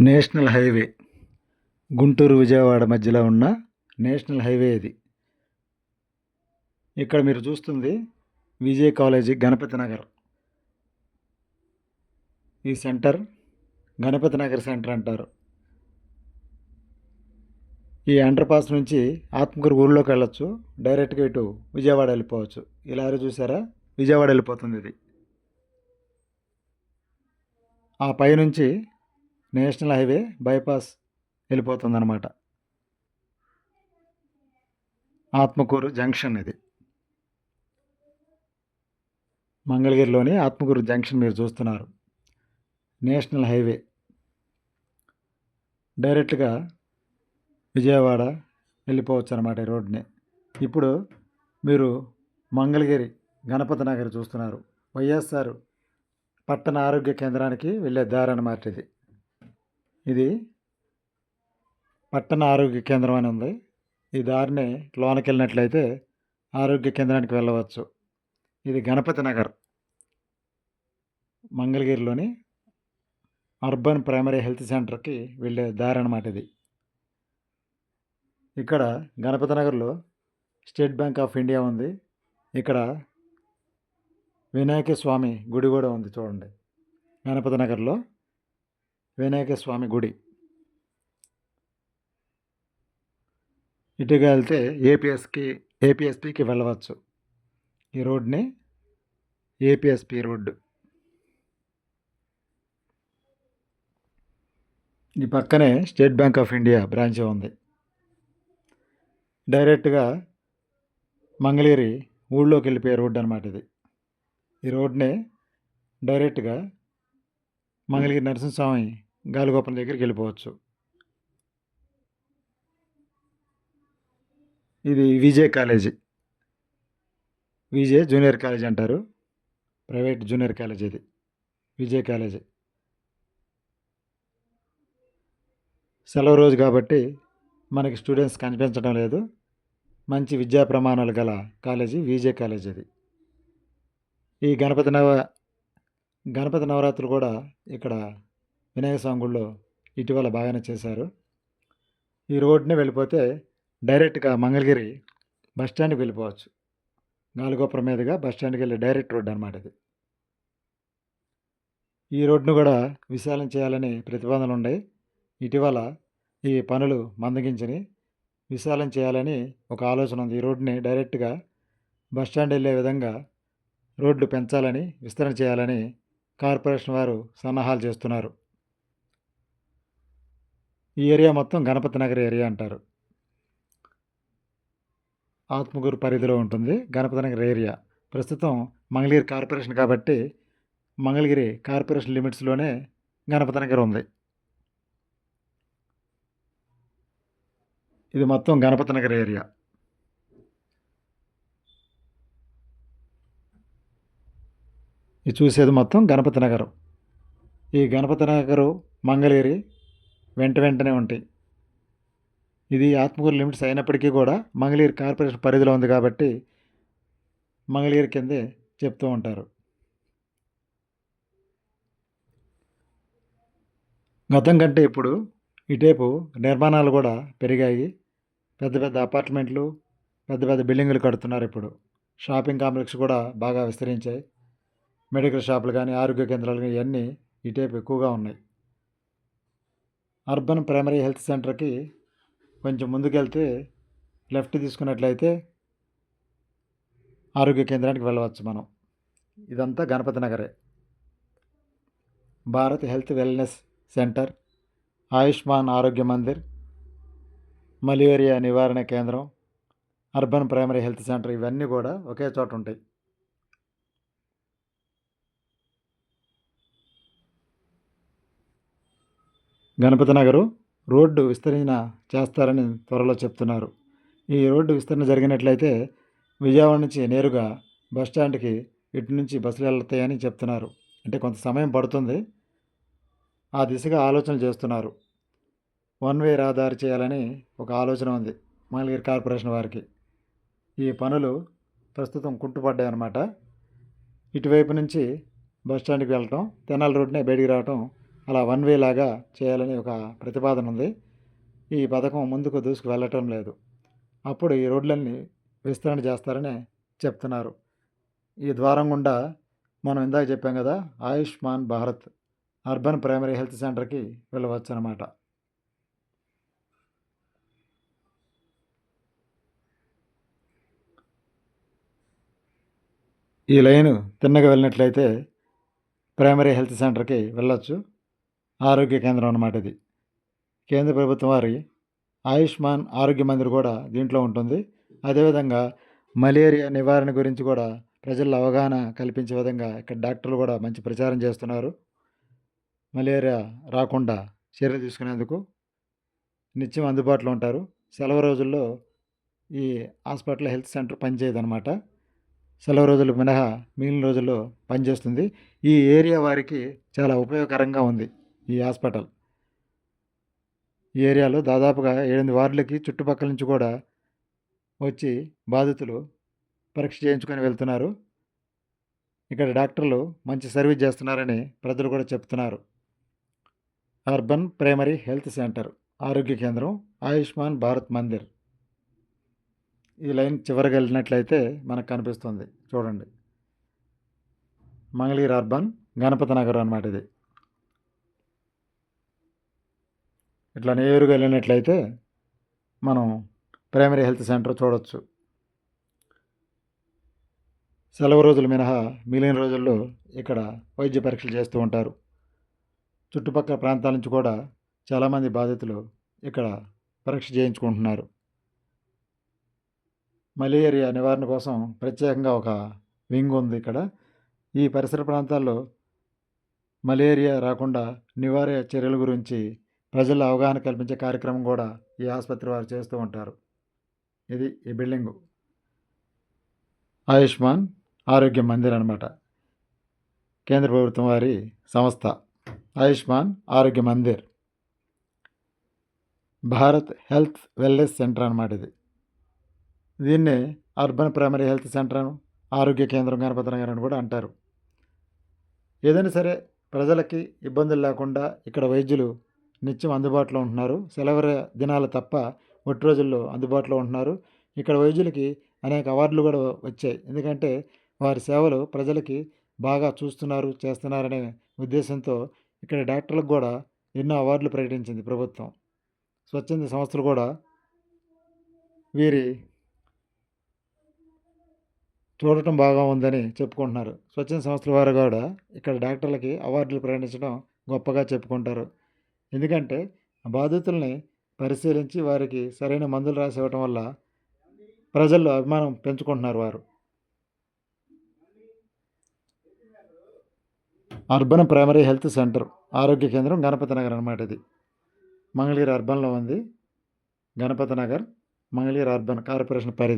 National highway. Guntur Vijayawada మధ్యలో ఉన్న national highway ఇది. ఇక్కడ మీరు చూస్తుంది విజయ్ కాలేజీ గణపతి నగర్. ఈ సెంటర్ గణపతి నగర్ సెంటర్ అంటారు. ఈ అండర్ పాస్ నుంచి ఆత్మకూరు ఊళ్ళోకి వెళ్ళొచ్చు డైరెక్ట్గా ఇటు విజయవాడ వెళ్ళిపోవచ్చు. ఇలా చూసారా? విజయవాడ వెళ్ళిపోతుంది ఇది. ఆ పైనుంచి నేషనల్ హైవే బైపాస్ వెళ్ళిపోతుందన్నమాట. ఆత్మకూరు జంక్షన్ ఇది. మంగళగిరిలోని ఆత్మకూరు జంక్షన్ మీరు చూస్తున్నారు. National highway. డైరెక్ట్గా విజయవాడ వెళ్ళిపోవచ్చు అనమాట ఈ రోడ్ని. ఇప్పుడు మీరు మంగళగిరి గణపతి నగర్ చూస్తున్నారు. వైఎస్ఆర్ పట్టణ ఆరోగ్య కేంద్రానికి వెళ్ళే దారి అన్నమాట ఇది. ఇది పట్టణ ఆరోగ్య కేంద్రం అని ఉంది. ఈ దారిని లోనకి వెళ్ళినట్లయితే ఆరోగ్య కేంద్రానికి వెళ్ళవచ్చు. ఇది గణపతి నగర్ మంగళగిరిలోని అర్బన్ ప్రైమరీ హెల్త్ సెంటర్కి వెళ్ళే దారి అన్నమాట ఇది. ఇక్కడ గణపతి నగర్లో స్టేట్ బ్యాంక్ ఆఫ్ ఇండియా ఉంది. ఇక్కడ వినాయక స్వామి గుడి కూడా ఉంది చూడండి. గణపతి నగర్లో వినాయక స్వామి గుడి. ఇటుగా వెళ్తే ఏపీఎస్కి ఏపీఎస్పికి వెళ్ళవచ్చు. ఈ రోడ్ని ఏపీఎస్పి రోడ్డు. ఈ పక్కనే State Bank of India branch ఉంది. డైరెక్ట్గా మంగళగిరి ఊళ్ళోకి వెళ్ళిపోయే రోడ్డు అనమాట ఇది. ఈ రోడ్నే డైరెక్ట్గా మంగళగిరి నరసింహస్వామి గాలిగోపురం దగ్గరికి వెళ్ళిపోవచ్చు. ఇది Vijay college. Vijay junior college అంటారు. ప్రైవేట్ జూనియర్ కాలేజ్ ఇది. విజయ్ కాలేజీ. సెలవు రోజు కాబట్టి మనకి స్టూడెంట్స్ కనిపించడం లేదు. మంచి విద్యా ప్రమాణాలు గల కాలేజీ విజే కాలేజ్ అది ఈ గణపతి నవ గణపతి నవరాత్రులు కూడా ఇక్కడ వినాయక స్వామి ఇటీవల బాగానే చేశారు. ఈ రోడ్నే వెళ్ళిపోతే డైరెక్ట్గా మంగళగిరి బస్ స్టాండ్కి వెళ్ళిపోవచ్చు. గాలిగోపురం మీదుగా బస్ స్టాండ్కి వెళ్ళే డైరెక్ట్ రోడ్ అనమాట ఇది. ఈ రోడ్ను కూడా విశాలం చేయాలని ప్రతిపాదనలు ఉన్నాయి. ఇటీవల ఈ పనులు మందగించని విశాలం చేయాలని ఒక ఆలోచన ఉంది. ఈ రోడ్ని డైరెక్ట్గా బస్ స్టాండ్ వెళ్ళే విధంగా రోడ్లు పెంచాలని విస్తరణ చేయాలని కార్పొరేషన్ వారు సన్నాహాలు చేస్తున్నారు. ఈ ఏరియా మొత్తం గణపతి నగర్ ఏరియా అంటారు. ఆత్మగూరు పరిధిలో ఉంటుంది గణపతి నగర్ ఏరియా. ప్రస్తుతం మంగళగిరి కార్పొరేషన్ కాబట్టి మంగళగిరి కార్పొరేషన్ లిమిట్స్లోనే గణపతి నగర్ ఉంది. ఇది మొత్తం గణపతి నగర్ ఏరియా. ఇది చూసేది మొత్తం గణపతి నగరం. ఈ గణపతి నగరు మంగళగిరి వెంట వెంటనే ఉంటాయి. ఇది ఆత్మకూరు లిమిట్స్ అయినప్పటికీ కూడా మంగళగిరి కార్పొరేషన్ పరిధిలో ఉంది కాబట్టి మంగళగిరి కిందే చెప్తూ ఉంటారు. గతం కంటే ఇప్పుడు ఇటేపు నిర్మాణాలు కూడా పెరిగాయి. పెద్ద పెద్ద అపార్ట్మెంట్లు పెద్ద పెద్ద బిల్డింగులు కడుతున్నారు ఇప్పుడు. షాపింగ్ కాంప్లెక్స్ కూడా బాగా విస్తరించాయి. మెడికల్ షాపులు కానీ ఆరోగ్య కేంద్రాలు కానీ ఇవన్నీ ఇటేపు ఎక్కువగా ఉన్నాయి. అర్బన్ ప్రైమరీ హెల్త్ సెంటర్కి కొంచెం ముందుకెళ్తే లెఫ్ట్ తీసుకున్నట్లయితే ఆరోగ్య కేంద్రానికి వెళ్ళవచ్చు మనం. ఇదంతా Ganapathi నగరే. Bharat health wellness centre Ayushman Arogya Mandir malaria నివారణ కేంద్రం అర్బన్ ప్రైమరీ హెల్త్ సెంటర్ ఇవన్నీ కూడా ఒకే చోట ఉంటాయి. గణపతి నగరు రోడ్డు విస్తరణ చేస్తారని త్వరలో చెప్తున్నారు. ఈ రోడ్డు విస్తరణ జరిగినట్లయితే విజయవాడ నుంచి నేరుగా బస్ స్టాండ్కి ఇటు నుంచి బస్సులు వెళ్తాయని చెప్తున్నారు. అంటే కొంత సమయం పడుతుంది. ఆ దిశగా ఆలోచనలు చేస్తున్నారు. వన్ వే రహదారి చేయాలని ఒక ఆలోచన ఉంది మంగళగిరి కార్పొరేషన్ వారికి. ఈ పనులు ప్రస్తుతం కుంటుపడ్డాయి అన్నమాట ఇటువైపు నుంచి బస్ స్టాండ్కి వెళ్ళటం తెనాలి రోడ్నే బయటికి రావటం అలా వన్ వే లాగా చేయాలని ఒక ప్రతిపాదన ఉంది. ఈ పథకం ముందుకు దూసుకు వెళ్ళటం లేదు. అప్పుడు ఈ రోడ్లన్నీ విస్తరణ చేస్తారని చెప్తున్నారు. ఈ ద్వారం గుండా మనం ఇందాక చెప్పాం కదా Ayushman Bharat urban primary health సెంటర్కి వెళ్ళవచ్చు అనమాట ఈ లైన్ తిన్నగా వెళ్ళినట్లయితే ప్రైమరీ హెల్త్ సెంటర్కి వెళ్ళొచ్చు. ఆరోగ్య కేంద్రం అన్నమాట ఇది. కేంద్ర ప్రభుత్వం వారి ఆయుష్మాన్ ఆరోగ్య మందిర్ కూడా దీంట్లో ఉంటుంది. అదేవిధంగా మలేరియా నివారణ గురించి కూడా ప్రజల్లో అవగాహన కల్పించే విధంగా ఇక్కడ డాక్టర్లు కూడా మంచి ప్రచారం చేస్తున్నారు. మలేరియా రాకుండా చర్యలు తీసుకునేందుకు నిత్యం అందుబాటులో ఉంటారు. సెలవు రోజుల్లో ఈ హాస్పిటల్ హెల్త్ సెంటర్ పనిచేయదనమాట సెలవు రోజులు మినహా మిగిలిన రోజుల్లో పనిచేస్తుంది. ఈ ఏరియా వారికి చాలా ఉపయోగకరంగా ఉంది. ఈ హాస్పిటల్. ఈ ఏరియాలో దాదాపుగా ఏడెనిమిది వార్డులకి చుట్టుపక్కల నుంచి కూడా వచ్చి బాధితులు పరీక్ష చేయించుకొని వెళ్తున్నారు. ఇక్కడ డాక్టర్లు మంచి సర్వీస్ చేస్తున్నారని ప్రజలు కూడా చెప్తున్నారు. అర్బన్ ప్రైమరీ హెల్త్ సెంటర్ ఆరోగ్య కేంద్రం ఆయుష్మాన్ భారత్ మందిర్. ఈ లైన్ చివరికి వెళ్ళినట్లయితే మనకు కనిపిస్తుంది. చూడండి. మంగళగిరి అర్బన్ గణపతి నగర్ అన్నమాట ఇది. ఇట్లా నేరుగా వెళ్ళినట్లయితే మనం ప్రైమరీ హెల్త్ సెంటర్ చూడవచ్చు సెలవు రోజులు మినహా మిగిలిన రోజుల్లో ఇక్కడ వైద్య పరీక్షలు చేస్తూ ఉంటారు. చుట్టుపక్కల ప్రాంతాల నుంచి కూడా చాలామంది బాధితులు ఇక్కడ పరీక్ష చేయించుకుంటున్నారు. మలేరియా నివారణ కోసం ప్రత్యేకంగా ఒక వింగ్ ఉంది ఇక్కడ. ఈ పరిసర ప్రాంతాల్లో మలేరియా రాకుండా నివారణ చర్యల గురించి ప్రజల్లో అవగాహన కల్పించే కార్యక్రమం కూడా ఈ ఆసుపత్రి వారు చేస్తూ ఉంటారు. ఇది ఈ బిల్డింగు. ఆయుష్మాన్ ఆరోగ్య మందిర్ అనమాట కేంద్ర ప్రభుత్వం వారి సంస్థ. Ayushman Arogya Mandir. Bharat health wellness centre అనమాట ఇది. దీన్నే అర్బన్ ప్రైమరీ హెల్త్ సెంటర్ ఆరోగ్య కేంద్రం గణపతి నగర్ అని కూడా అంటారు. ఏదైనా సరే ప్రజలకి ఇబ్బందులు లేకుండా ఇక్కడ వైద్యులు నిత్యం అందుబాటులో ఉంటున్నారు. సెలవు దినాలు తప్ప ఒట్టి రోజుల్లో అందుబాటులో ఉంటున్నారు. ఇక్కడ వైద్యులకి అనేక అవార్డులు కూడా వచ్చాయి. ఎందుకంటే వారి సేవలు ప్రజలకి బాగా చూస్తున్నారు చేస్తున్నారనే ఉద్దేశంతో ఇక్కడ డాక్టర్లకు కూడా ఎన్నో అవార్డులు ప్రకటించింది ప్రభుత్వం. స్వచ్ఛంద సంస్థలు కూడా వీరి చూడటం బాగా ఉందని చెప్పుకుంటున్నారు. స్వచ్ఛంద సంస్థల వారు కూడా ఇక్కడ డాక్టర్లకి అవార్డులు ప్రకటించడం గొప్పగా చెప్పుకుంటారు. ఎందుకంటే బాధితుల్ని పరిశీలించి వారికి సరైన మందులు రాసి ఇవ్వటం వల్ల ప్రజల్లో అభిమానం పెంచుకుంటున్నారు వారు. అర్బన్ ప్రైమరీ హెల్త్ సెంటర్ ఆరోగ్య కేంద్రం గణపతి నగర్ అనమాట ఇది. మంగళగిరి అర్బన్లో ఉంది. గణపతి నగర్ మంగళగిరి అర్బన్ కార్పొరేషన్ పరిధి